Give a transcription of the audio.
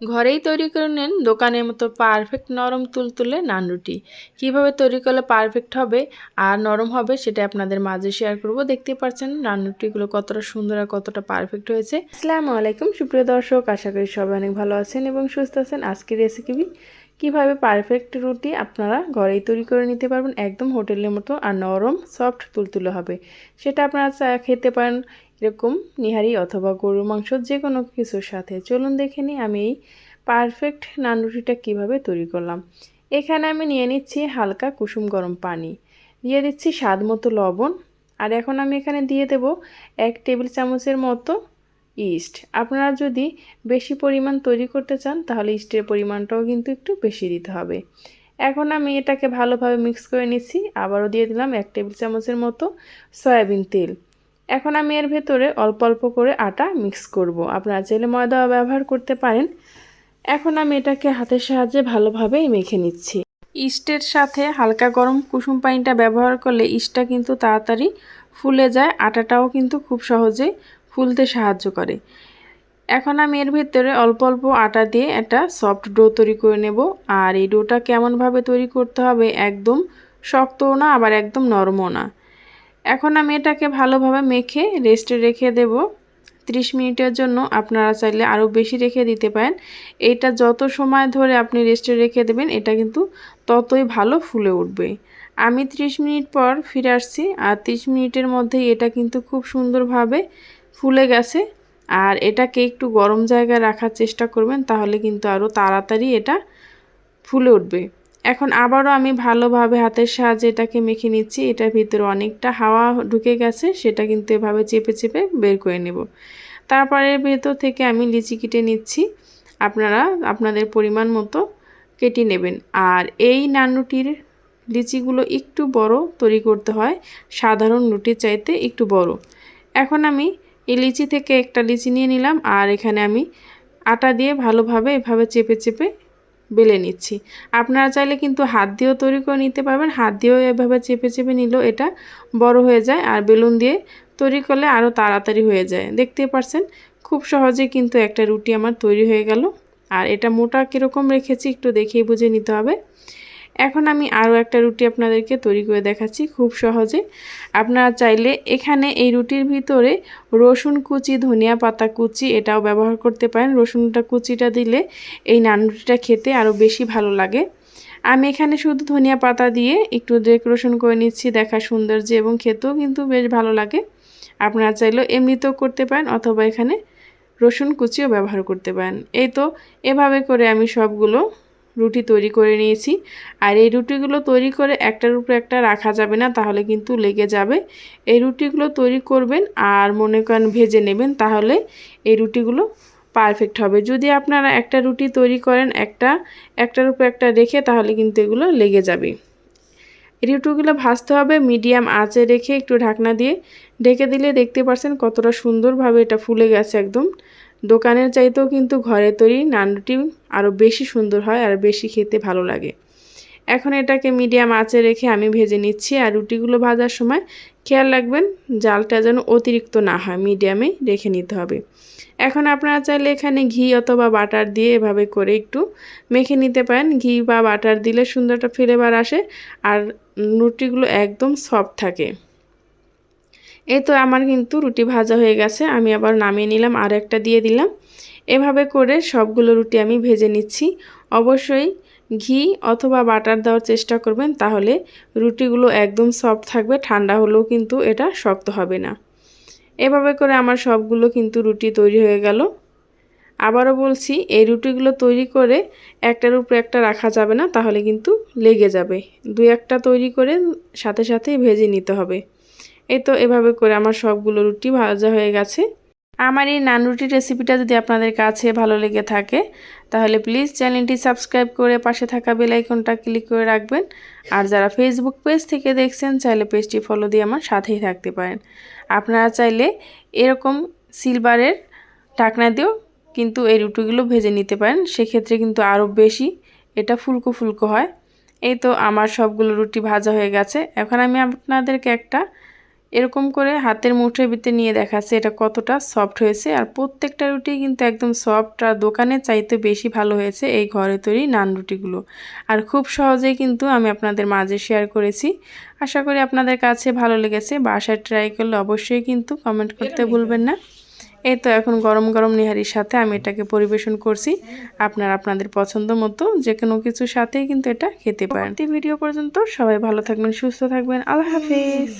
ঘরেই তৈরি করে নিন দোকানের মতো পারফেক্ট নরম তুলতুলে নান রুটি। কীভাবে তৈরি করলে পারফেক্ট হবে আর নরম হবে সেটা আপনাদের মাঝে শেয়ার করব। দেখতে পাচ্ছেন নান রুটিগুলো কতটা সুন্দর আর কতটা পারফেক্ট হয়েছে। আসসালামু আলাইকুম, সুপ্রিয় দর্শক, আশা করি সবাই অনেক ভালো আছেন এবং সুস্থ আছেন। আজকের রেসিপি কীভাবে পারফেক্ট রুটি আপনারা ঘরেই তৈরি করে নিতে পারবেন। একদম হোটেলের মতো আর নরম সফট তুলতুলে হবে। সেটা আপনারা খেতে পারেন এরকম নিহারি অথবা গরুর মাংস যে কোনো কিছুর সাথে। চলুন দেখে নিই আমি এই পারফেক্ট নান রুটিটা কীভাবে তৈরি করলাম। এখানে আমি নিয়ে নিচ্ছি হালকা কুসুম গরম পানি। দিয়ে দিচ্ছি স্বাদ মতো লবণ। আর এখন আমি এখানে দিয়ে দেব এক টেবিল চামচের মতো ইস্ট আপনারা যদি বেশি পরিমাণ তৈরি করতে চান, তাহলে ইস্টের পরিমাণটাও কিন্তু একটু বেশি দিতে হবে। এখন আমি এটাকে ভালোভাবে মিক্স করে নিচ্ছি। আবারও দিয়ে দিলাম এক টেবিল চামচের মতো সয়াবিন তেল। এখন আমি এর ভেতরে অল্প অল্প করে আটা মিক্স করব। আপনারা চাইলে ময়দা ব্যবহার করতে পারেন। এখন আমি এটাকে হাতের সাহায্যে ভালোভাবে মেখে নিচ্ছি। ইস্টের সাথে হালকা গরম কুসুম পানিটা ব্যবহার করলে ইস্টটা কিন্তু তাড়াতাড়ি ফুলে যায়। আটাটাও কিন্তু খুব সহজে ফুলতে সাহায্য করে। এখন আমি এর ভেতরে অল্প অল্প আটা দিয়ে একটা সফট ডো তৈরি করে নেব। আর এই ডোটা কেমনভাবে তৈরি করতে হবে একদম শক্তও না, আবার একদম নরমও না। এখন আমি এটাকে ভালোভাবে মেখে রেস্টে রেখে দেব। 30 মিনিটের জন্য আপনারা চাইলে আরও বেশি রেখে দিতে পারেন। এটা যত সময় ধরে আপনি রেস্টে রেখে দেবেন, এটা কিন্তু ততই ভালো ফুলে উঠবে। আমি 30 মিনিট পর ফিরে আসছি আর 30 মিনিটের মধ্যেই এটা কিন্তু খুব সুন্দরভাবে ফুলে গেছে। আর এটাকে একটু গরম জায়গায় রাখার চেষ্টা করবেন, তাহলে কিন্তু আরও তাড়াতাড়ি এটা ফুলে উঠবে। এখন আবারও আমি ভালোভাবে হাতের সাহায্যে এটাকে মেখে নিচ্ছি। এটার ভিতরে অনেকটা হাওয়া ঢুকে গেছে, সেটা কিন্তু এভাবে চেপে চেপে বের করে নেব। তারপরে ভেতর থেকে আমি লিচি কেটে নিচ্ছি। আপনারা আপনাদের পরিমাণ মতো কেটে নেবেন। আর এই নান রুটির লিচিগুলো একটু বড় তৈরি করতে হয়, সাধারণ রুটির চাইতে একটু বড়। এখন আমি এই লিচি থেকে একটা লিচি নিয়ে নিলাম। আর এখানে আমি আটা দিয়ে ভালোভাবে এভাবে চেপে চেপে বেলে নিচ্ছি। আপনারা চাইলে কিন্তু হাত দিয়েও তৈরি করে নিতে পারবেন, হাত দিয়েও এভাবে চেপে চেপে নিলেও এটা বড় হয়ে যায় আর বেলুন দিয়ে তৈরি করলে আরও তাড়াতাড়ি হয়ে যায়। দেখতে পারছেন? খুব সহজে কিন্তু একটা রুটি আমার তৈরি হয়ে গেল। আর এটা মোটা কীরকম রেখেছি একটু দেখেই বুঝে নিতে হবে। এখন আমি আরও একটা রুটি আপনাদেরকে তৈরি করে দেখাচ্ছি খুব সহজে। আপনারা চাইলে এখানে এই রুটির ভিতরে রসুন কুচি, ধনিয়া পাতা কুচি এটাও ব্যবহার করতে পারেন। রসুনটা কুচিটা দিলে এই নান রুটিটা খেতে আরও বেশি ভালো লাগে। আমি এখানে শুধু ধনিয়া পাতা দিয়ে একটু ডেকোরেশন করে নিচ্ছি, দেখা সৌন্দর্য এবং খেতেও কিন্তু বেশ ভালো লাগে। আপনারা চাইলেও এমনিতেও করতে পারেন অথবা এখানে রসুন কুচিও ব্যবহার করতে পারেন। এই তো, এভাবে করে আমি সবগুলো রুটি তৈরি করে নিয়েছি। আর এই রুটিগুলো তৈরি করে একটার উপরে একটা রাখা যাবে না, তাহলে কিন্তু লেগে যাবে। এই রুটিগুলো তৈরি করবেন আর মনে করেন ভেজে নেবেন, তাহলে এই রুটিগুলো পারফেক্ট হবে। যদি আপনারা একটা রুটি তৈরি করেন একটা, একটার উপর একটা রেখে, তাহলে কিন্তু এগুলো লেগে যাবে। রুটিগুলো ভাজতে হবে মিডিয়াম আঁচে রেখে একটু ঢাকনা দিয়ে। ঢেকে দিলে দেখতে পাচ্ছেন কতটা সুন্দরভাবে এটা ফুলে গেছে একদম। দোকানের চাইতেও কিন্তু ঘরে তৈরি নান রুটি আরও বেশি সুন্দর হয়, আর বেশি খেতে ভালো লাগে। এখন এটাকে মিডিয়াম আঁচে রেখে আমি ভেজে নিচ্ছি আর রুটিগুলো ভাজার সময় খেয়াল রাখবেন জালটা যেন অতিরিক্ত না হয়, মিডিয়ামে রেখে নিতে হবে। এখন আপনারা চাইলে এখানে ঘি অথবা বাটার দিয়ে এভাবে করে একটু মেখে নিতে পারেন। ঘি বা বাটার দিলে সুন্দরটা ফ্লেভার আসে আর রুটিগুলো একদম সফট থাকে। এই তো আমার কিন্তু রুটি ভাজা হয়ে গেছে, আমি আবার নামিয়ে নিলাম, আর একটা দিয়ে দিলাম। এভাবে করে সবগুলো রুটি আমি ভেজে নিচ্ছি। অবশ্যই ঘি অথবা বাটার দেওয়ার চেষ্টা করবেন, তাহলে রুটিগুলো একদম সফট থাকবে, ঠান্ডা হলেও কিন্তু এটা শক্ত হবে না। এভাবে করে আমার সবগুলো কিন্তু রুটি তৈরি হয়ে গেল। আবারও বলছি, এই রুটিগুলো তৈরি করে একটার উপরে একটা রাখা যাবে না, তাহলে কিন্তু লেগে যাবে। দুই একটা তৈরি করে সাথে সাথে ভেজে নিতে হবে। এই তো এভাবে করে আমার সবগুলো রুটি ভাজা হয়ে গেছে। আমার এই নান রুটির রেসিপিটা যদি আপনাদের কাছে ভালো লেগে থাকে, তাহলে প্লিজ চ্যানেলটি সাবস্ক্রাইব করে পাশে থাকা বেলাইকনটা ক্লিক করে রাখবেন। আর যারা ফেসবুক পেজ থেকে দেখছেন, চাইলে পেজটি ফলো দিয়ে আমার সাথেই থাকতে পারেন। আপনারা চাইলে এরকম সিলভারের ঢাকনা দিয়েও কিন্তু এই রুটিগুলো ভেজে নিতে পারেন। সেক্ষেত্রে কিন্তু আরও বেশি এটা ফুলকো ফুলকো হয়। এই তো আমার সবগুলো রুটি ভাজা হয়ে গেছে। এখন আমি আপনাদেরকে একটা এরকম করে হাতের মুঠোর ভিতরে নিয়ে দেখাচ্ছে এটা কতটা সফট হয়েছে। আর প্রত্যেকটা রুটি কিন্তু একদম সফট আর দোকানের চাইতে বেশি ভালো হয়েছে এই ঘরে তৈরি নান রুটিগুলো। আর খুব সহজেই কিন্তু আমি আপনাদের মাঝে শেয়ার করেছি। আশা করি আপনাদের কাছে ভালো লেগেছে। বাসায় ট্রাই করলে অবশ্যই কিন্তু কমেন্ট করতে ভুলবেন না। এই তো এখন গরম গরম নিহারির সাথে আমি এটাকে পরিবেশন করছি। আপনার আপনাদের পছন্দ মতো যে কোনো কিছুর সাথেই কিন্তু এটা খেতে পারেন। ভিডিও পর্যন্ত সবাই ভালো থাকবেন সুস্থ থাকবেন। আল্লাহ হাফিজ।